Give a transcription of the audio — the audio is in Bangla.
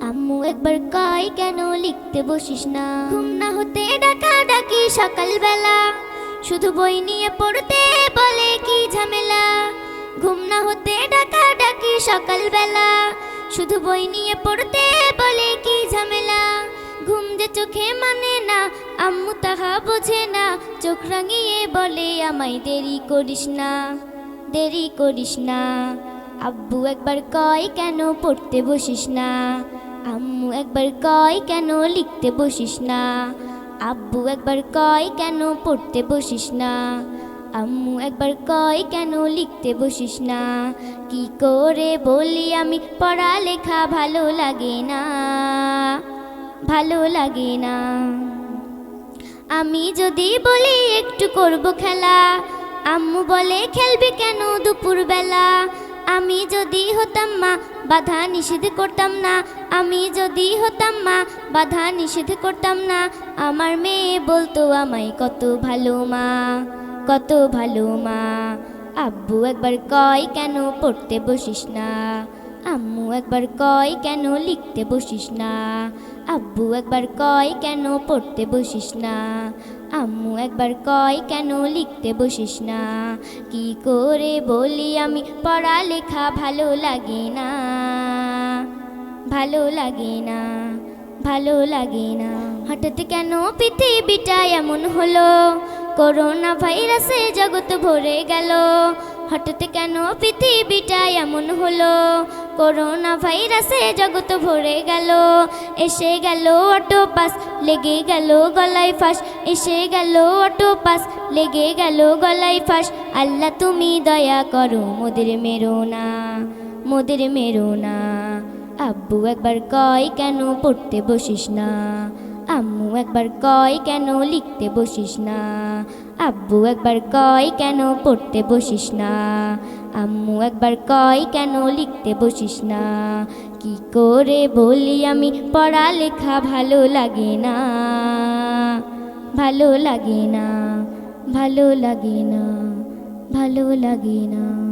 আম্মু, একবার কয় কেন লিখতে বসিস না? ঘুম না হতে ডাকা ডাকি সকালবেলা। শুধু বই নিয়ে পড়তে বলে কি ঝামেলা? ঘুম না হতে ডাকা ডাকি সকালবেলা। শুধু বই নিয়ে পড়তে বলে কি ঝামেলা? ঘুম যে চোখে মানে না, আম্মু তাহা বোঝে না। চোখ রাঙিয়ে বলে, আমায় দেরি করিস না, দেরি করিস না। আব্বু একবার কয় কেন পড়তে বসিস না? আম্মু একবার কয়, কেন লিখতে বসিস না? আব্বু একবার কয়, কেন পড়তে বসিস না? আম্মু একবার কয়, কেন লিখতে বসিস না? কি করে বলি আমি, পড়ালেখা ভালো লাগে না। ভালো লাগে না। আমি যদি বলি একটু করব খেলা। আম্মু বলে, খেলবি কেন দুপুরবেলা? আমি যদি হতাম মা, বাধা নিষেধ করতাম না। আমি যদি হতাম মা, বাধা নিষেধ করতাম না। আমার মেয়ে বলতো আমায়, কত ভালো মা, কত ভালো মা। আব্বু একবার কয়, কেন পড়তে বসিস না? আম্মু একবার কয়, কেন লিখতে বসিস না? আব্বু একবার কয়, কেন পড়তে বসিস না? আম্মু একবার কয়, কেন লিখতে বসিস না? কি করে বলি আমি? পড়ালেখা ভালো লাগে না। ভালো লাগে না। ভালো লাগে না। হঠাৎ কেন পৃথিবীটা এমন হলো? করোনা ভাইরাসে জগৎ ভরে গেল। হঠাৎ কেন পৃথিবীটা এমন হলো? করোনা ভাইরাসে জগৎ ভরে গেল। এসে গেল অটো পাস লেগে গেল গলায় ফাঁস। এসে গেল অটো পাস লেগে গেল গলায় ফাঁস। আল্লাহ তুমি দয়া করো, মোদের মেরো না, মোদের মেরো না। আব্বু একবার কয়, কেন পড়তে বসিস না? আম্মু একবার কয়, কেন লিখতে বসিস না? আব্বু একবার কয়, কেন পড়তে বসিস না? আম্মু একবার কয়, কেন লিখতে বসিস না? কি করে বলি আমি? পড়ালেখা ভালো লাগে না। ভালো লাগে না। ভালো লাগে না। ভালো লাগে না।